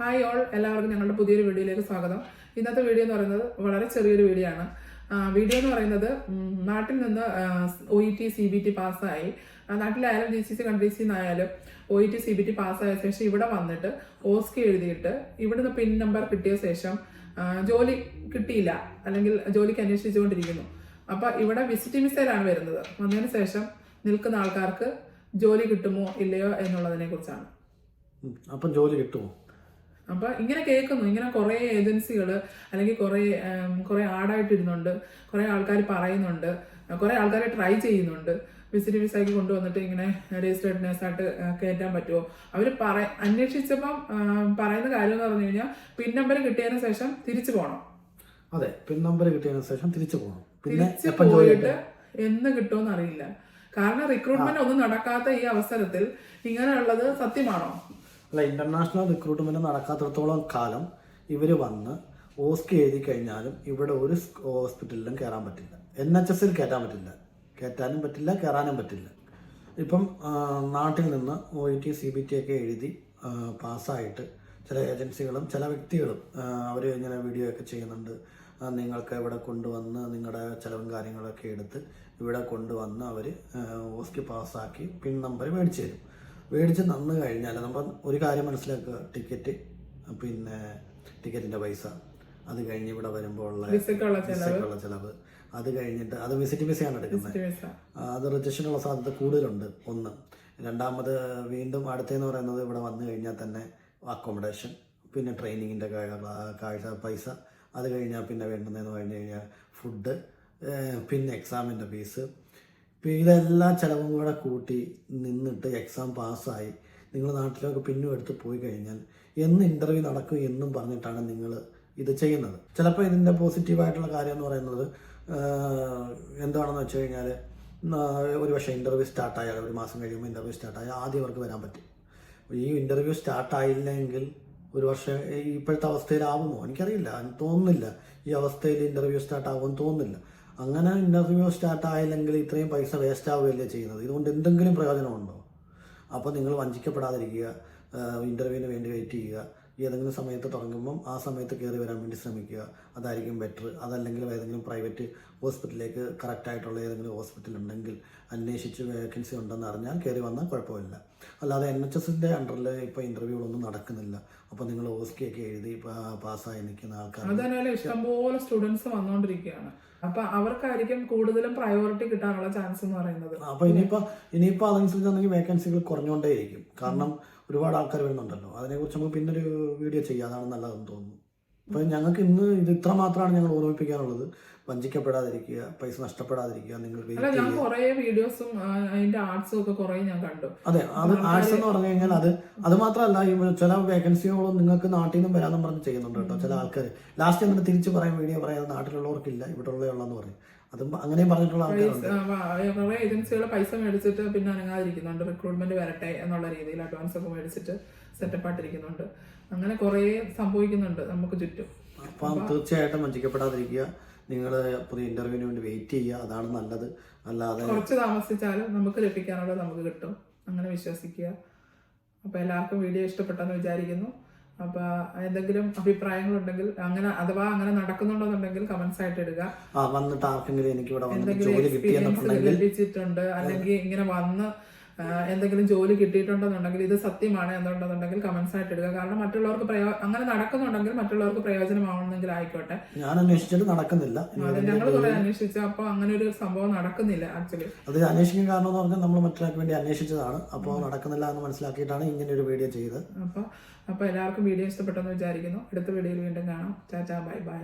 Hi all എല്ലാവർക്കും ഞങ്ങളുടെ പുതിയൊരു വീഡിയോയിലേക്ക് സ്വാഗതം. ഇന്നത്തെ വീഡിയോ എന്ന് പറയുന്നത് വളരെ ചെറിയൊരു വീഡിയോ ആണ്. വീഡിയോ എന്ന് പറയുന്നത് നാട്ടിൽ നിന്ന് O E T C B T പാസ്സായി നാട്ടിലായാലും ജി സി സി കൺട്രീസിൽ നിന്നായാലും O E T C B T പാസ്സായ ശേഷം ഇവിടെ വന്നിട്ട് ഓസ്കി എഴുതിയിട്ട് ഇവിടുന്ന് പിൻ നമ്പർ കിട്ടിയ ശേഷം ജോലി കിട്ടിയില്ല. അല്ലെങ്കിൽ ജോലിക്ക് അന്വേഷിച്ചുകൊണ്ടിരിക്കുന്നു. അപ്പോൾ ഇവിടെ വിസിറ്റിംഗ് വിസയിലാണ് വരുന്നത്. വന്നതിന് ശേഷം നിൽക്കുന്ന ആൾക്കാർക്ക് ജോലി കിട്ടുമോ ഇല്ലയോ എന്നുള്ളതിനെ കുറിച്ചാണ്. അപ്പം ജോലി കിട്ടുമോ? അപ്പൊ ഇങ്ങനെ കേൾക്കുന്നു. ഇങ്ങനെ കുറെ ഏജൻസികൾ അല്ലെങ്കിൽ കുറെ കുറെ ആടായിട്ടിരുന്നുണ്ട് കുറെ ആൾക്കാർ പറയുന്നുണ്ട്. കുറെ ആൾക്കാരെ ട്രൈ ചെയ്യുന്നുണ്ട്. വിസിറ്റ് വിസയ്ക്ക് കൊണ്ടുവന്നിട്ട് ഇങ്ങനെ രജിസ്റ്റേഡ് നേഴ്സായിട്ട് കയറ്റാൻ പറ്റുമോ? അവർ പറ അന്വേഷിച്ചപ്പം പറയുന്ന കാര്യം എന്ന് പറഞ്ഞു കഴിഞ്ഞാൽ പിൻ നമ്പർ കിട്ടിയതിന് ശേഷം തിരിച്ചു പോകണം അതെ പിൻ നമ്പർ കിട്ടിയതിനു ശേഷം തിരിച്ചു പോകണം പിന്നെ പോയിട്ട് എന്ന് കിട്ടുമെന്ന് അറിയില്ല കാരണം റിക്രൂട്ട്മെന്റ് ഒന്നും നടക്കാത്ത ഈ അവസരത്തിൽ ഇങ്ങനെയുള്ളത് സത്യമാണോ? അല്ല ഇന്റർനാഷണൽ റിക്രൂട്ട്മെന്റ് നടക്കാത്തിടത്തോളം കാലം ഇവർ വന്ന് ഓസ്കി എഴുതി കഴിഞ്ഞാലും ഇവിടെ ഒരു ഹോസ്പിറ്റലിലും കയറാൻ പറ്റില്ല. എൻ എച്ച് എസിൽ കയറ്റാൻ പറ്റില്ല. കയറ്റാനും പറ്റില്ല കയറാനും പറ്റില്ല. ഇപ്പം നാട്ടിൽ നിന്ന് O E T C B T ഒക്കെ എഴുതി പാസ്സായിട്ട് ചില ഏജൻസികളും ചില വ്യക്തികളും അവർ ഇങ്ങനെ വീഡിയോ ഒക്കെ ചെയ്യുന്നുണ്ട്. നിങ്ങൾക്ക് ഇവിടെ കൊണ്ടുവന്ന് നിങ്ങളുടെ ചിലവും കാര്യങ്ങളൊക്കെ എടുത്ത് ഇവിടെ കൊണ്ടുവന്ന് അവർ ഓസ്കി പാസ്സാക്കി പിൻ നമ്പർ മേടിച്ചു തരും. മേടിച്ച് തന്നു കഴിഞ്ഞാൽ നമ്മൾ ഒരു കാര്യം മനസ്സിലാക്കുക ടിക്കറ്റ് പിന്നെ ടിക്കറ്റിന്റെ പൈസ. അത് കഴിഞ്ഞ് ഇവിടെ വരുമ്പോൾ ഉള്ള ചെലവ്. അത് കഴിഞ്ഞിട്ട് അത് വിസിറ്റ് വിസയാണ് എടുക്കുന്നത്. അത് രജിസ്ട്രേഷനുള്ള സാധ്യത കൂടുതലുണ്ട്. ഒന്ന്. രണ്ടാമത് വീണ്ടും അടുത്തെന്ന് പറയുന്നത് ഇവിടെ വന്നു കഴിഞ്ഞാൽ തന്നെ അക്കോമഡേഷൻ പിന്നെ ട്രെയിനിങ്ങിന്റെ കാഴ്ച പൈസ. അത് കഴിഞ്ഞാൽ പിന്നെ വേണ്ടുന്നതെന്ന് പറഞ്ഞു കഴിഞ്ഞാൽ ഫുഡ് പിന്നെ എക്സാമിന്റെ ഫീസ് പിന്നെ ഇതെല്ലാം ചിലവും കൂടെ കൂട്ടി നിന്നിട്ട് എക്സാം പാസ്സായി നിങ്ങൾ നാട്ടിലൊക്കെ പിന്നും എടുത്ത് പോയി കഴിഞ്ഞാൽ എന്ന് ഇന്റർവ്യൂ നടക്കും എന്നും പറഞ്ഞിട്ടാണ് നിങ്ങൾ ഇത് ചെയ്യുന്നത്. ചിലപ്പോൾ ഇതിന്റെ പോസിറ്റീവായിട്ടുള്ള കാര്യം എന്ന് പറയുന്നത് എന്താണെന്ന് വെച്ച് കഴിഞ്ഞാൽ ഒരു പക്ഷേ ഇന്റർവ്യൂ സ്റ്റാർട്ടായാൽ ഒരു മാസം കഴിയുമ്പോൾ ഇന്റർവ്യൂ സ്റ്റാർട്ടായാൽ ആദ്യം അവർക്ക് വരാൻ പറ്റും. ഈ ഇന്റർവ്യൂ സ്റ്റാർട്ടായില്ലെങ്കിൽ ഒരു വർഷം ഇപ്പോഴത്തെ അവസ്ഥയിലാവുമോ? എനിക്കറിയില്ല. എനിക്ക് തോന്നുന്നില്ല. ഈ അവസ്ഥയിൽ ഇന്റർവ്യൂ സ്റ്റാർട്ടാവുമെന്ന് തോന്നുന്നില്ല. അങ്ങനെ ഇന്റർവ്യൂ സ്റ്റാർട്ട് ആയില്ലെങ്കിൽ ഇത്രയും പൈസ വേസ്റ്റ് ആവുകയല്ലേ ചെയ്യുന്നത്? ഇതുകൊണ്ട് എന്തെങ്കിലും പ്രയോജനമുണ്ടോ? അപ്പോൾ നിങ്ങൾ വഞ്ചിക്കപ്പെടാതിരിക്കുക ഇന്റർവ്യൂവിന് വേണ്ടി വെയിറ്റ് ചെയ്യുക. ഏതെങ്കിലും സമയത്ത് തുടങ്ങുമ്പം ആ സമയത്ത് കയറി വരാൻ വേണ്ടി ശ്രമിക്കുക. അതായിരിക്കും ബെറ്റർ അതല്ലെങ്കിൽ ഏതെങ്കിലും പ്രൈവറ്റ് ഹോസ്പിറ്റലിലേക്ക് കറക്റ്റായിട്ടുള്ള ഏതെങ്കിലും ഹോസ്പിറ്റൽ ഉണ്ടെങ്കിൽ അന്വേഷിച്ച് വേക്കൻസി ഉണ്ടെന്ന് അറിഞ്ഞാൽ കയറി വന്നാൽ കുഴപ്പമില്ല. അല്ലാതെ എൻ എച്ച് എസിന്റെ അണ്ടറിൽ ഇപ്പോൾ ഇന്റർവ്യൂകളൊന്നും നടക്കുന്നില്ല. അപ്പോൾ നിങ്ങൾ ഓസ്കി ഒക്കെ എഴുതി പാസ്സായി നിൽക്കുന്ന ആൾക്കാർ. ഇഷ്ടംപോലെ സ്റ്റുഡൻസ് വന്നുകൊണ്ടിരിക്കുകയാണ് അപ്പൊ അവർക്കായിരിക്കും കൂടുതലും പ്രയോറിറ്റി കിട്ടാനുള്ള ചാൻസ് എന്ന് പറയുന്നത്. അപ്പൊ ഇനിയിപ്പോ ഇനിയിപ്പോ അതനുസരിച്ചാണെങ്കിൽ വേക്കൻസികൾ കുറഞ്ഞുകൊണ്ടേയിരിക്കും. കാരണം ഒരുപാട് ആൾക്കാർ വരുന്നുണ്ടല്ലോ. അതിനെക്കുറിച്ച് നമുക്ക് പിന്നൊരു വീഡിയോ ചെയ്യാം. അതാണ് നല്ലതെന്ന് തോന്നുന്നു. അപ്പോൾ ഞങ്ങൾക്ക് ഇന്ന് ഇത് ഇത്ര മാത്രമാണ് ഞങ്ങൾ ഓർമ്മിപ്പിക്കാനുള്ളത്. വഞ്ചിക്കപ്പെടാതിരിക്കുക പൈസ നഷ്ടപ്പെടാതിരിക്കുക നിങ്ങൾ ഞാൻ കുറേ വീഡിയോസും അതിന്റെ ആർട്സും ഒക്കെ കുറെ ഞാൻ കണ്ടു. അതെ അത് ആർട്സ് എന്ന് പറഞ്ഞു കഴിഞ്ഞാൽ അത് അത് മാത്രമല്ല ഈ ചില വേക്കൻസികളും നിങ്ങൾക്ക് നാട്ടിൽ നിന്നും വരാമെന്നും പറഞ്ഞ് ചെയ്യുന്നുണ്ട് കേട്ടോ ചില ആൾക്കാർ ലാസ്റ്റ് എന്നിട്ട് തിരിച്ച് പറയാൻ വീഡിയോ പറയാൻ നാട്ടിലുള്ളവർക്കില്ല ഇവിടെ ഉള്ളതെന്ന് പറയും അതും അങ്ങനെ പറഞ്ഞിട്ടുള്ള കുറെ ഏജൻസികൾ പൈസ മേടിച്ചിട്ട് പിന്നെ അനങ്ങാതിരിക്കുന്നുണ്ട്. റിക്രൂട്ട്മെന്റ് വരട്ടെ എന്നുള്ള രീതിയിൽ അഡ്വാൻസ് ഒക്കെ മേടിച്ചിട്ട് സെറ്റപ്പ് ആയിട്ടിരിക്കുന്നുണ്ട്. അങ്ങനെ കുറേ സംഭവിക്കുന്നുണ്ട് നമുക്ക് ചുറ്റും. അപ്പം തീർച്ചയായിട്ടും വഞ്ചിക്കപ്പെടാതിരിക്കുക. നിങ്ങൾ പുതിയ ഇന്റർവ്യൂവിന് വേണ്ടി വെയിറ്റ് ചെയ്യുക. അതാണ് നല്ലത്. അല്ലാതെ കുറച്ച് താമസിച്ചാലും നമുക്ക് ലഭിക്കാനുള്ളത് നമുക്ക് കിട്ടും. അങ്ങനെ വിശ്വസിക്കുക. അപ്പൊ എല്ലാവർക്കും വീഡിയോ ഇഷ്ടപ്പെട്ടെന്ന് വിചാരിക്കുന്നു. അപ്പൊ എന്തെങ്കിലും അഭിപ്രായങ്ങളുണ്ടെങ്കിൽ അങ്ങനെ അഥവാ അങ്ങനെ നടക്കുന്നുണ്ടെന്നുണ്ടെങ്കിൽ കമന്റ്സ് ആയിട്ട് ഇടുക. വന്നിട്ട് ആർക്കെങ്കിലും എനിക്ക് ഇവിടെ എന്തെങ്കിലും എക്സ്പീരിയൻസ് ലഭിച്ചിട്ടുണ്ട് അല്ലെങ്കിൽ ഇങ്ങനെ വന്ന് എന്തെങ്കിലും ജോലി കിട്ടിയിട്ടുണ്ടെന്നുണ്ടെങ്കിൽ ഇത് സത്യമാണ് എന്നുണ്ടെന്നുണ്ടെങ്കിൽ കമന്റ്സ് ആയിട്ട് ഇടുക. കാരണം മറ്റുള്ളവർക്ക് പ്രയോ അങ്ങനെ നടക്കുന്നുണ്ടെങ്കിൽ മറ്റുള്ളവർക്ക് പ്രയോജനമാവണമെങ്കിൽ ആയിക്കോട്ടെ. ഞാൻ അന്വേഷിച്ചിട്ട് നടക്കുന്നില്ല. ഞങ്ങൾ കുറെ അന്വേഷിച്ചു. അപ്പൊ അങ്ങനെ ഒരു സംഭവം നടക്കുന്നില്ല ആക്ച്വലി അത് അന്വേഷിക്കാൻ കാരണം എന്ന് പറഞ്ഞാൽ നമ്മൾ മറ്റുള്ളവർക്ക് വേണ്ടി അന്വേഷിച്ചതാണ്. അപ്പോൾ നടക്കുന്നില്ല എന്ന് മനസ്സിലാക്കിയിട്ടാണ് ഇങ്ങനെ ഒരു വീഡിയോ ചെയ്തത്. അപ്പൊ അപ്പൊ എല്ലാവർക്കും വീഡിയോ ഇഷ്ടപ്പെട്ടെന്ന് വിചാരിക്കുന്നു. അടുത്ത വീഡിയോയിൽ വീണ്ടും കാണാം. ചാച്ചാ ബൈ ബൈ.